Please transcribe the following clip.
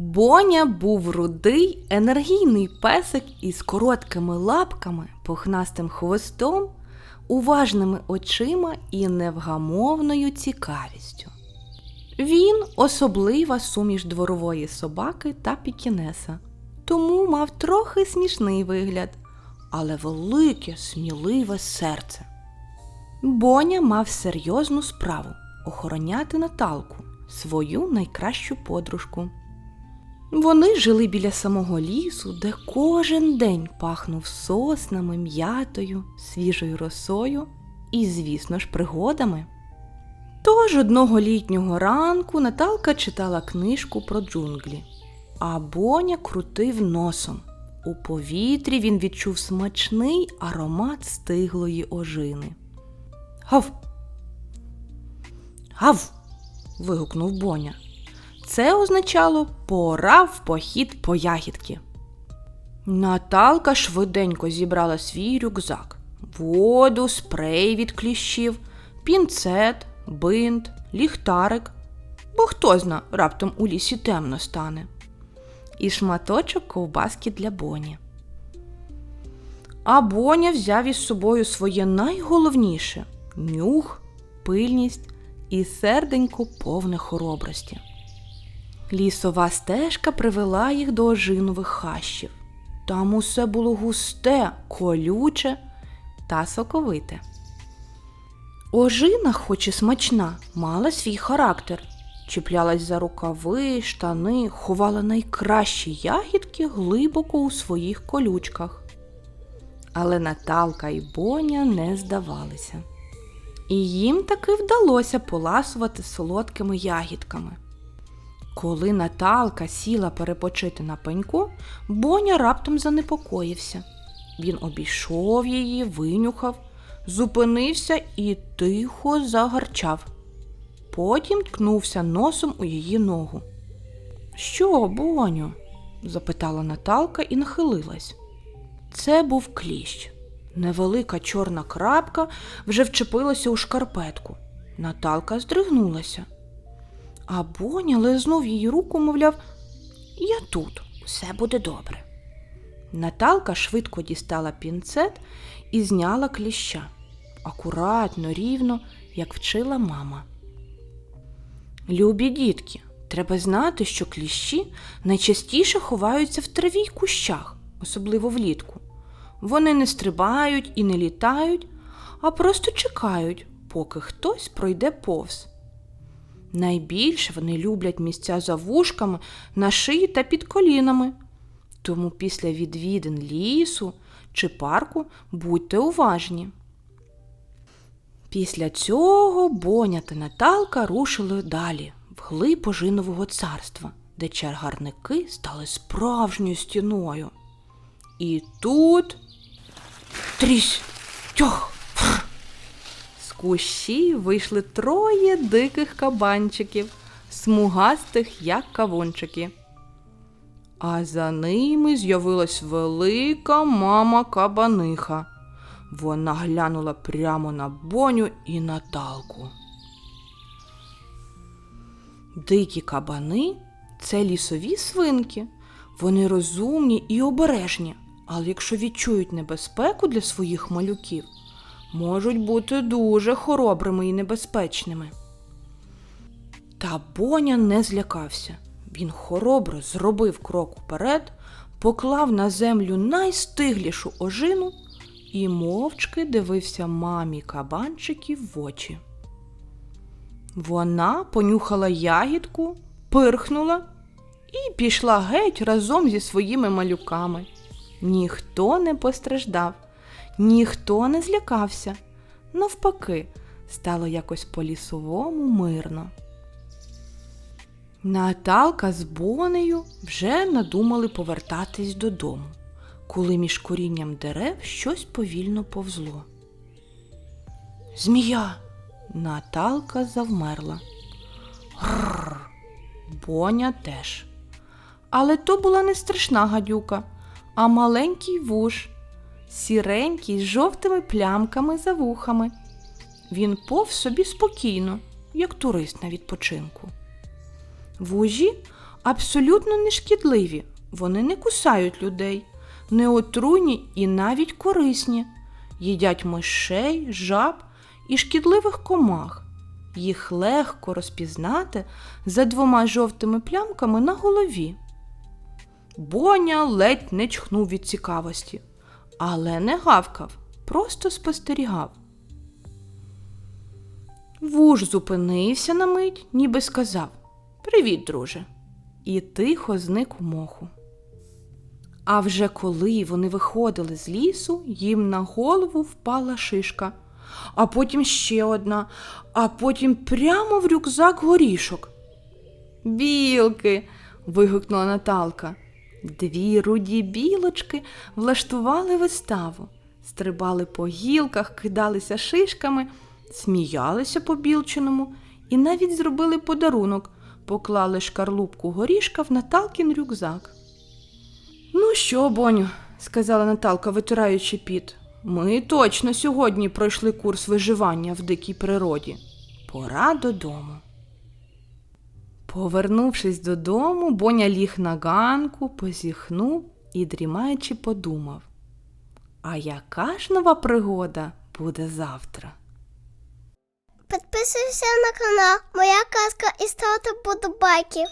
Боня був рудий, енергійний песик із короткими лапками, пухнастим хвостом, уважними очима і невгамовною цікавістю. Він особлива суміш дворової собаки та пікінеса, тому мав трохи смішний вигляд, але велике, сміливе серце. Боня мав серйозну справу охороняти Наталку, свою найкращу подружку. Вони жили біля самого лісу, де кожен день пахнув соснами, м'ятою, свіжою росою і, звісно ж, пригодами. Тож одного літнього ранку Наталка читала книжку про джунглі, а Боня крутив носом. У повітрі він відчув смачний аромат стиглої ожини. Гав. Гав. вигукнув Боня. Це означало пора в похід по ягідки. Наталка швиденько зібрала свій рюкзак, воду, спрей від кліщів, пінцет, бинт, ліхтарик, бо хто зна, раптом у лісі темно стане, і шматочок ковбаски для Боні. А Боня взяв із собою своє найголовніше нюх, пильність і серденько повне хоробрості. Лісова стежка привела їх до ожинових хащів. Там усе було густе, колюче та соковите. Ожина, хоч і смачна, мала свій характер, чіплялась за рукави, штани, ховала найкращі ягідки глибоко у своїх колючках. Але Наталка і Боня не здавалися. І їм таки вдалося поласувати солодкими ягідками. Коли Наталка сіла перепочити на пеньку, Боня раптом занепокоївся. Він обійшов її, винюхав, зупинився і тихо загарчав. Потім ткнувся носом у її ногу. Що, Боню? запитала Наталка і нахилилась. Це був кліщ. Невелика чорна крапка вже вчепилася у шкарпетку. Наталка здригнулася. А Боня лизнув її руку, мовляв, я тут, все буде добре. Наталка швидко дістала пінцет і зняла кліща. Акуратно, рівно, як вчила мама. Любі дітки, треба знати, що кліщі найчастіше ховаються в траві й кущах, особливо влітку. Вони не стрибають і не літають, а просто чекають, поки хтось пройде повз. Найбільше вони люблять місця за вушками, на шиї та під колінами. Тому після відвідин лісу чи парку будьте уважні. Після цього Боня та Наталка рушили далі, вглиб пожинового царства, де чаргарники стали справжньою стіною. І тут трісь, тьох, кущі вийшли троє диких кабанчиків, смугастих, як кавунчики. А за ними з'явилась велика мама кабаниха. Вона глянула прямо на боню і Наталку. Дикі кабани це лісові свинки. Вони розумні і обережні, але якщо відчують небезпеку для своїх малюків, можуть бути дуже хоробрими і небезпечними. Та Боня не злякався. Він хоробро зробив крок уперед, поклав на землю найстиглішу ожину і мовчки дивився мамі кабанчиків в очі. Вона понюхала ягідку, пирхнула і пішла геть разом зі своїми малюками. Ніхто не постраждав, ніхто не злякався. Навпаки, стало якось по-лісовому мирно. Наталка з Бонею вже надумали повертатись додому, коли між корінням дерев щось повільно повзло. Змія! Наталка завмерла. Грррр! Боня теж. Але то була не страшна гадюка, а маленький вуш, сіренький з жовтими плямками за вухами. Він пов собі спокійно, як турист на відпочинку. Вужі абсолютно нешкідливі. Вони не кусають людей, не отруйні і навіть корисні. Їдять мишей, жаб і шкідливих комах. Їх легко розпізнати за двома жовтими плямками на голові. Боня ледь не чхнув від цікавості, але не гавкав, просто спостерігав. Вуж зупинився на мить, ніби сказав Привіт, друже, і тихо зник у моху. А вже коли вони виходили з лісу, їм на голову впала шишка, а потім ще одна, а потім прямо в рюкзак горішок. Білки. вигукнула Наталка. Дві руді білочки влаштували виставу, стрибали по гілках, кидалися шишками, сміялися по білчиному і навіть зробили подарунок, поклали шкарлупку горішка в Наталкін рюкзак. Ну що, Боню, сказала Наталка, витираючи піт. Ми точно сьогодні пройшли курс виживання в дикій природі. Пора додому. Повернувшись додому, Боня ліг на ганку, позіхнув і, дрімаючи, подумав. А яка ж нова пригода буде завтра? Підписуйся на канал Моя казка і ставте подобайки.